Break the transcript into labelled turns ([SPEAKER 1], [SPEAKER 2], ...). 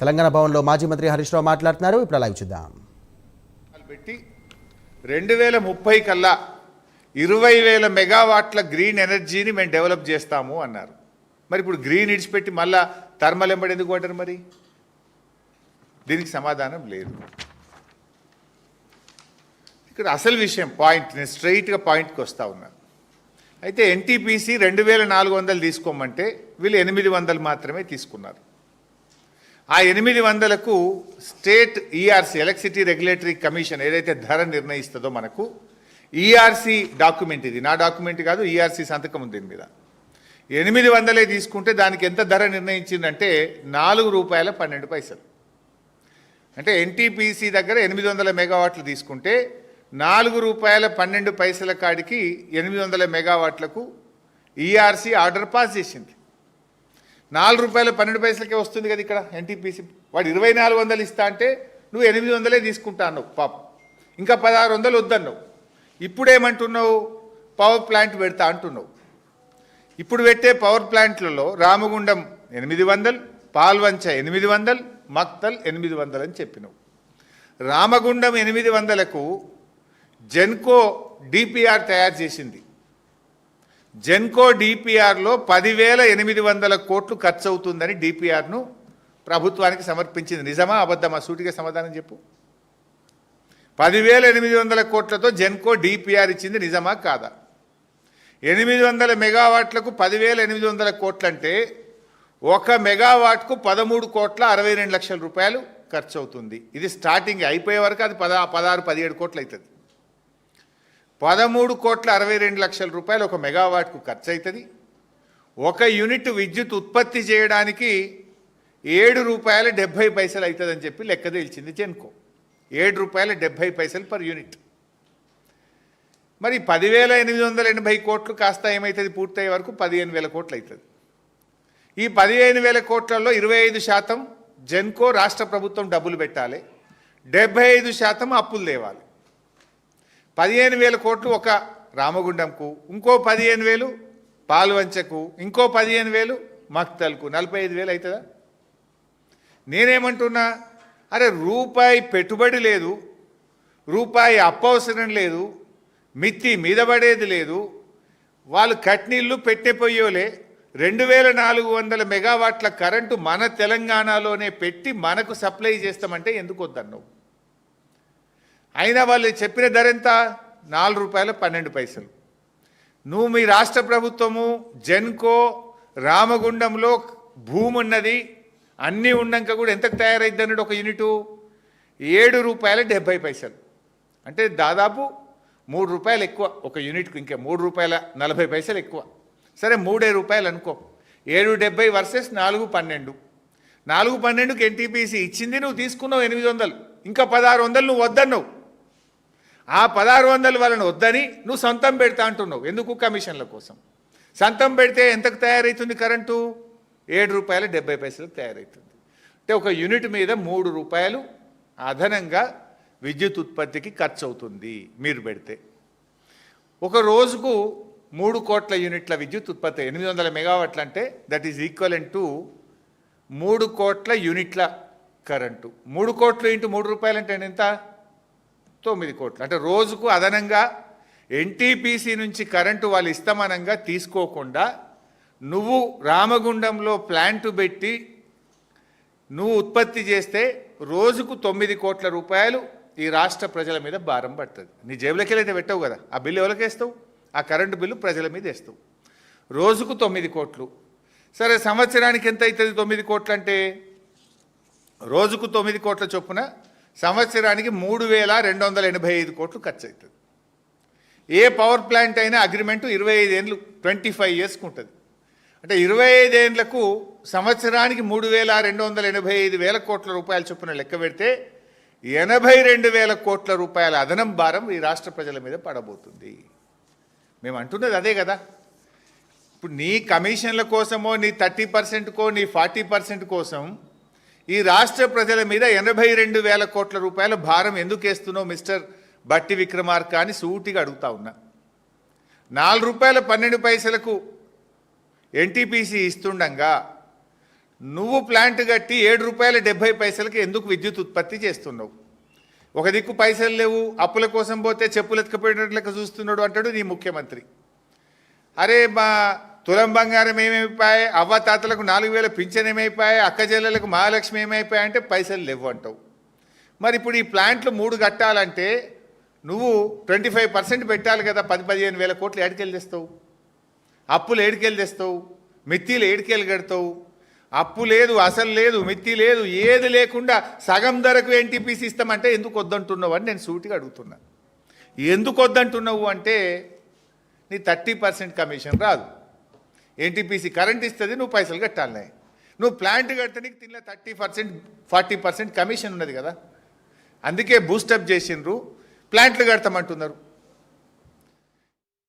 [SPEAKER 1] తెలంగాణ భవన్లో మాజీ మంత్రి హరీష్ రావు మాట్లాడుతున్నారు. ఇప్పుడు లైవ్ చూద్దాం.
[SPEAKER 2] పెట్టి రెండు వేల ముప్పై కల్లా ఇరవై వేల మెగావాట్ల గ్రీన్ ఎనర్జీని మేము డెవలప్ చేస్తాము అన్నారు. మరి ఇప్పుడు గ్రీన్ ఇడిచిపెట్టి మళ్ళా థర్మల్ ఎంబడి ఎందుకు పడ్డారు మరి? దీనికి సమాధానం లేదు. ఇక్కడ అసలు విషయం పాయింట్ నేను స్ట్రైట్గా పాయింట్కి వస్తా ఉన్నా. అయితే ఎన్టీపీసీ రెండు వేల నాలుగు వందలు తీసుకోమంటే వీళ్ళు ఎనిమిది వందలు మాత్రమే తీసుకున్నారు. ఆ ఎనిమిది వందలకు state ERC electricity regulatory commission ఏదైతే ధర నిర్ణయిస్తుందో మనకు ఈఆర్సీ డాక్యుమెంట్ ఇది. నా డాక్యుమెంట్ కాదు ఈఆర్సీ సంతకం ఉంది దీని మీద. ఎనిమిది వందలే తీసుకుంటే దానికి ఎంత ధర నిర్ణయించిందంటే నాలుగు రూపాయల పన్నెండు పైసలు. అంటే ఎన్టీపీసీ దగ్గర ఎనిమిది వందల మెగావాట్లు తీసుకుంటే నాలుగు రూపాయల పన్నెండు పైసల కాడికి ఎనిమిది వందల మెగావాట్లకు ఈఆర్సీ ఆర్డర్ పాస్ చేసింది. నాలుగు రూపాయలు పన్నెండు పైసలకే వస్తుంది కదా ఇక్కడ ఎన్టీపీసీ వాడు ఇరవై నాలుగు వందలు ఇస్తా అంటే నువ్వు ఎనిమిది వందలే తీసుకుంటా అన్నావు పాప. ఇంకా పదహారు వందలు వద్దన్నావు. ఇప్పుడేమంటున్నావు? పవర్ ప్లాంట్ పెడతా అంటున్నావు. ఇప్పుడు పెట్టే పవర్ ప్లాంట్లలో రామగుండం ఎనిమిది వందలు పాల్వంచ ఎనిమిది వందలు మక్తల్ ఎనిమిది వందలు అని చెప్పినావు. రామగుండం ఎనిమిది వందలకు జెన్కో డిపిఆర్ తయారు చేసింది. జెన్కో డిపిఆర్లో పదివేల ఎనిమిది వందల కోట్లు ఖర్చు అవుతుందని డిపిఆర్ను ప్రభుత్వానికి సమర్పించింది. నిజమా? అబద్ధమా? సూటిగా సమాధానం చెప్పు. పదివేల ఎనిమిది వందల కోట్లతో జెన్కో డిపిఆర్ ఇచ్చింది నిజమా కాదా? ఎనిమిది వందల మెగావాట్లకు పదివేల ఎనిమిది వందల కోట్లంటే ఒక మెగావాట్కు పదమూడు కోట్ల అరవై రెండు లక్షల రూపాయలు ఖర్చు అవుతుంది ఇది స్టార్టింగ్ అయిపోయే వరకు అది పద పదహారు పదిహేడు కోట్లు అవుతుంది పదమూడు కోట్ల అరవై రెండు లక్షల రూపాయలు ఒక మెగావాట్కు ఖర్చు అవుతుంది ఒక యూనిట్ విద్యుత్ ఉత్పత్తి చేయడానికి ఏడు రూపాయల డెబ్భై పైసలు అవుతుందని చెప్పి లెక్క తేల్చింది జెన్కో. ఏడు రూపాయల డెబ్భై పైసలు పర్ యూనిట్. మరి పదివేల ఎనిమిది వందల ఎనభై కోట్లు కాస్త ఏమవుతుంది పూర్తయ్యే వరకు పదిహేను వేల కోట్లు అవుతుంది ఈ పదిహేను వేల కోట్లలో ఇరవై ఐదు శాతం జెన్కో రాష్ట్ర ప్రభుత్వం డబ్బులు పెట్టాలి. డెబ్బై ఐదు శాతం అప్పులు తేవాలి. పదిహేను వేల కోట్లు ఒక రామగుండంకు ఇంకో పదిహేను వేలు పాల్వంచకు ఇంకో పదిహేను వేలు మక్తల్కు. నలభై ఐదు వేలు అవుతుందా నేనేమంటున్నా అరే రూపాయి పెట్టుబడి లేదు రూపాయి అప్పవసరం లేదు మిత్తి మీద పడేది లేదు వాళ్ళు కట్నీళ్ళు పెట్టిపోయోలే రెండు వేల నాలుగు వందల మెగావాట్ల కరెంటు మన తెలంగాణలోనే పెట్టి మనకు సప్లై చేస్తామంటే ఎందుకు వద్దన్నావు? అయినా వాళ్ళు చెప్పిన ధర ఎంత? నాలుగు రూపాయల పన్నెండు పైసలు. నువ్వు మీ రాష్ట్ర ప్రభుత్వము జెన్కో రామగుండంలో భూమి ఉన్నది అన్నీ ఉన్నాక కూడా ఎంతకు తయారైద్ది అన్నాడు ఒక యూనిటు? ఏడు రూపాయల డెబ్బై పైసలు. అంటే దాదాపు మూడు రూపాయలు ఎక్కువ ఒక యూనిట్కు ఇంకా మూడు రూపాయల నలభై పైసలు ఎక్కువ. సరే మూడే రూపాయలు అనుకో. ఏడు డెబ్బై వర్సెస్ నాలుగు పన్నెండు. నాలుగు పన్నెండుకి ఎన్టీపీసీ ఇచ్చింది నువ్వు తీసుకున్నావు ఎనిమిది వందలు. ఇంకా పదహారు వందలు నువ్వు వద్దన్నావు. ఆ పదహారు వందలు వాళ్ళని వద్దని నువ్వు సొంతం పెడతా అంటున్నావు. ఎందుకు కమిషన్ల కోసం? సొంతం పెడితే ఎంతకు తయారవుతుంది కరెంటు? ఏడు రూపాయల డెబ్బై పైసలకు తయారవుతుంది అంటే ఒక యూనిట్ మీద మూడు రూపాయలు అదనంగా విద్యుత్ ఉత్పత్తికి ఖర్చు అవుతుంది మీరు పెడితే. ఒక రోజుకు మూడు కోట్ల యూనిట్ల విద్యుత్ ఉత్పత్తి ఎనిమిది వందల మెగావాట్లు అంటే దట్ ఈజ్ ఈక్వలెంట్ టు మూడు కోట్ల యూనిట్ల కరెంటు. మూడు కోట్లు ఇంటూ మూడు రూపాయలు అంటే ఎంత? తొమ్మిది కోట్లు. అంటే రోజుకు అదనంగా ఎన్టీపీసీ నుంచి కరెంటు వాళ్ళు ఇస్తమానంగా తీసుకోకుండా నువ్వు రామగుండంలో ప్లాంట్ పెట్టి నువ్వు ఉత్పత్తి చేస్తే రోజుకు తొమ్మిది కోట్ల రూపాయలు ఈ రాష్ట్ర ప్రజల మీద భారం పడుతుంది. నీ జేబులకెళ్ళైతే పెట్టవు కదా. ఆ బిల్లు ఎవరికి వేస్తావు? ఆ కరెంటు బిల్లు ప్రజల మీద వేస్తావు. రోజుకు తొమ్మిది కోట్లు. సరే సంవత్సరానికి ఎంత అవుతుంది తొమ్మిది కోట్లు అంటే రోజుకు తొమ్మిది కోట్ల చొప్పున సంవత్సరానికి మూడు వేల రెండు వందల ఎనభై ఐదు కోట్లు ఖర్చు అవుతుంది ఏ పవర్ ప్లాంట్ అయినా అగ్రిమెంటు ఇరవై ఐదేళ్ళు ట్వంటీ ఫైవ్ ఇయర్స్కి ఉంటుంది. అంటే ఇరవై ఐదేళ్ళకు సంవత్సరానికి మూడు వేల రెండు వందల ఎనభై ఐదు వేల కోట్ల రూపాయల చొప్పున లెక్క పెడితే ఎనభై రెండు వేల కోట్ల రూపాయల అదనం భారం ఈ రాష్ట్ర ప్రజల మీద పడబోతుంది. మేము అంటున్నది అదే కదా. ఇప్పుడు నీ కమిషన్ల కోసమో నీ థర్టీ పర్సెంట్కో నీ ఫార్టీ పర్సెంట్ కోసం ఈ రాష్ట్ర ప్రజల మీద ఎనభై రెండు వేల కోట్ల రూపాయల భారం ఎందుకు వేస్తున్నావు మిస్టర్ బట్టి విక్రమార్క అని సూటిగా అడుగుతా ఉన్నా. నాలుగు రూపాయల పన్నెండు పైసలకు ఎన్టీపీసీ ఇస్తుండగా నువ్వు ప్లాంట్ కట్టి ఏడు రూపాయల డెబ్బై పైసలకి ఎందుకు విద్యుత్ ఉత్పత్తి చేస్తున్నావు? ఒక దిక్కు పైసలు లేవు అప్పుల కోసం పోతే చెప్పులు ఎత్తుకపోయేటట్లక చూస్తున్నాడు అంటాడు నీ ముఖ్యమంత్రి. అరే మా తులం బంగారం ఏమైపోయాయి? అవ్వ తాతలకు నాలుగు వేల పింఛన్ ఏమైపోయాయి? అక్క చెల్లెలకు మహాలక్ష్మి ఏమైపోయాయి అంటే పైసలు లేవు అంటావు. మరి ఇప్పుడు ఈ ప్లాంట్లు మూడు కట్టాలంటే నువ్వు ట్వంటీ ఫైవ్ పర్సెంట్ పెట్టాలి కదా పది పదిహేను వేల కోట్లు ఏడికెళ్ళి తెస్తావు? అప్పులు ఏడికెళ్ళి తెస్తావు? మిత్తిలు ఏడికెళ్ళి కడతావు? అప్పు లేదు అసలు లేదు మిత్తి లేదు ఏది లేకుండా సగం ధరకు ఎన్టీపీసీ ఇస్తామంటే ఎందుకు వద్దంటున్నావు అని నేను సూటిగా అడుగుతున్నా. ఎందుకు వద్దంటున్నావు అంటే నీ థర్టీ పర్సెంట్ కమిషన్ రాదు. ఎన్టీపీసీ కరెంట్ ఇస్తుంది నువ్వు పైసలు కట్టాలి నువ్వు ప్లాంట్ కడితే నీకు తినలే thirty percent forty percent commission ఉన్నది కదా. అందుకే బూస్టప్ చేసిండ్రు ప్లాంట్లు కడతామంటున్నారు.